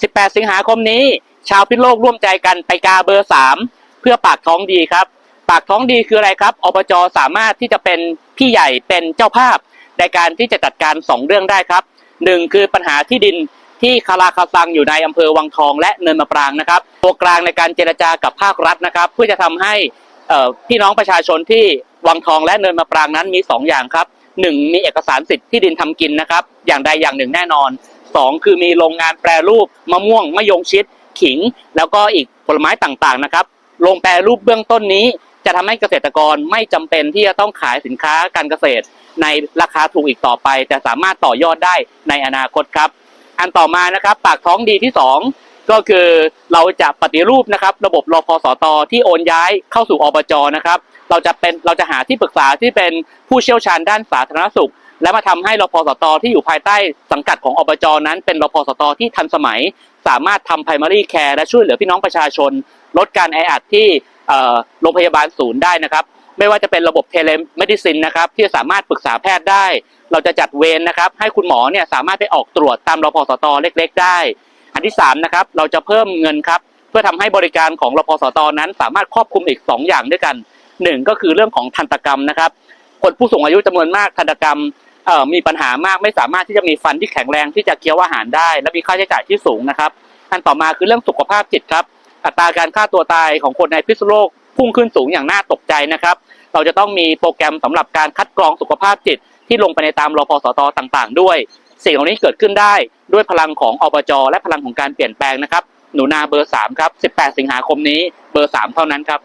18 สิงหาคมนี้ ชาวพิษโลกร่วมใจกันไปกาเบอร์ 3 เพื่อปากท้องดีครับ ปากท้องดีคืออะไรครับอบจสามารถที่จะเป็นพี่ใหญ่เป็นเจ้าภาพ ในการที่จะจัดการ 2 เรื่องได้ครับหนึ่งคือปัญหาที่ดินที่คาราคาซังอยู่ในอำเภอวังทองและเนินมะปรางนะครับ ตัวกลางในการเจรจากับภาครัฐนะครับ เพื่อจะทำให้พี่น้องประชาชนที่วังทองและเนินมะปรางนั้นมี 2 อย่างครับหนึ่งมีเอกสารสิทธิ์ที่ดินทำกินนะครับ อย่างใดอย่างหนึ่งแน่นอน สองคือมีโรงงานแปรรูปมะม่วงมะยงชิด ขิง แล้วก็อีกผลไม้ต่างๆนะครับโรงแปรรูปเบื้องต้นนี้ จะทำให้เกษตรกรไม่จำเป็นที่จะต้องขายสินค้าการเกษตร ในราคาถูกอีกต่อไป แต่สามารถต่อยอดได้ในอนาคตครับ อันต่อมานะครับ ปากท้องดีที่สอง ก็คือเราจะปฏิรูปนะครับ ระบบรพสตที่โอนย้ายเข้าสู่อบจนะครับ เราจะเป็นเราจะหาที่ปรึกษาที่เป็นผู้เชี่ยวชาญด้านสาธารณสุข และมาทำให้รพสตที่อยู่ภายใต้สังกัดของอบจนั้นเป็นรพสตที่ทันสมัย สามารถทำ primary care และช่วยเหลือพี่น้องประชาชน ลดการแออัดที่โรงพยาบาลศูนย์ได้นะครับไม่ว่าจะเป็นระบบเทเลมดิซินนะครับ ที่สามารถปรึกษาแพทย์ได้ เราจะจัดเวรนะครับ ให้คุณหมอเนี่ยสามารถไปออกตรวจตามรพสตเล็ก ๆ ได้ อันที่สามนะครับเราจะเพิ่มเงินครับเพื่อทำให้บริการของรพสตนั้น สามารถครอบคลุมอีก 2 อย่างด้วยกันหนึ่งก็คือเรื่องของทันตกรรมนะครับ คนผู้สูงอายุจำนวนมากทันตกรรมมีปัญหามากไม่สามารถที่จะมีฟันที่แข็งแรงที่จะเคี้ยวอาหารได้ และมีค่าใช้จ่ายที่สูงนะครับอันต่อมาคือเรื่องสุขภาพจิตครับ อัตราการฆ่าตัวตายของคนในพิษโลกพุ่งขึ้นสูงอย่างน่าตกใจนะครับ เราจะต้องมีโปรแกรมสำหรับการคัดกรองสุขภาพจิตที่ลงไปในตามรพสตต่าง ๆ ด้วย สิ่งเหล่านี้เกิดขึ้นได้ด้วยพลังของอบจและพลังของการเปลี่ยนแปลงนะครับ หนูนาเบอร์3ครับ 18 สิงหาคมนี้เบอร์ 3 เท่านั้นครับ